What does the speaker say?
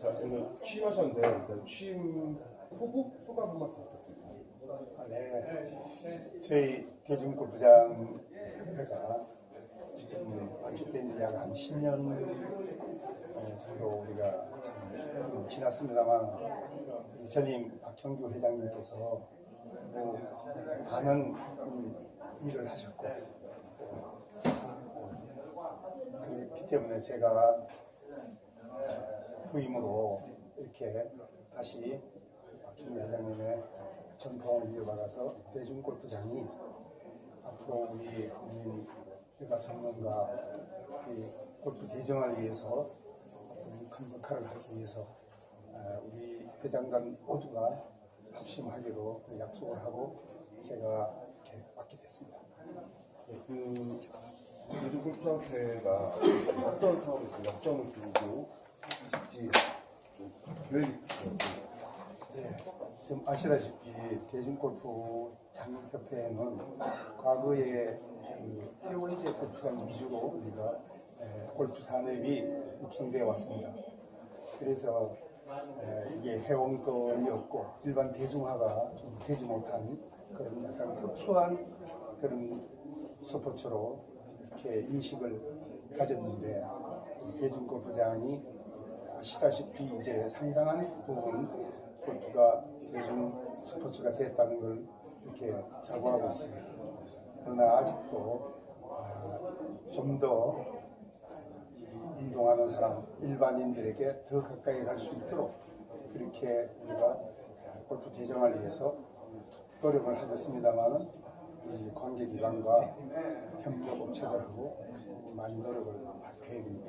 자, 오늘 취임하셨는데 일단 취임 후보 소감 한 말씀 부탁드립니다. 아, 네. 저희 대중골프장 협회가 지금 건축된 지 약 한 10년 어, 정도 우리가 참 지났습니다만 이 전임 박형규 회장님께서 뭐 많은 음, 일을 하셨고 어, 그렇기 때문에 제가 후임으로 이렇게 다시 그 박형규 회장님의 전통을 이어받아서 대중골프장이 앞으로 우리 국민 성능과 그 골프 대정을 위해서 어떤 큰 역할을 하기 위해서 아, 우리 회장단 모두가 합심하기로 약속을 하고 제가 이렇게 맡게 됐습니다. 네, 그 요즘 골프장태가 어떤 사업에 좀 역점을 두고 네, 지금 아시다시피 대중골프 장협회는 과거에 그 회원제 골프장 위주로 우리가 에, 골프 산업이 육성되어 왔습니다. 그래서 에, 이게 회원권이 없고 일반 대중화가 좀 되지 못한 그런 약간 특수한 그런 스포츠로 이렇게 인식을 가졌는데 이 대중골프장이 아시다시피 이제 상당한 부분 골프가 대중 스포츠가 됐다는 걸 이렇게 자부하고 있습니다. 그러나 아직도 아, 좀더 운동하는 사람 일반인들에게 더 가까이 갈 수 있도록 그렇게 우리가 골프 대정을 위해서 노력을 하겠습니다만은 이 관계기관과 협력 업체들하고 많이 노력을 할 계획입니다.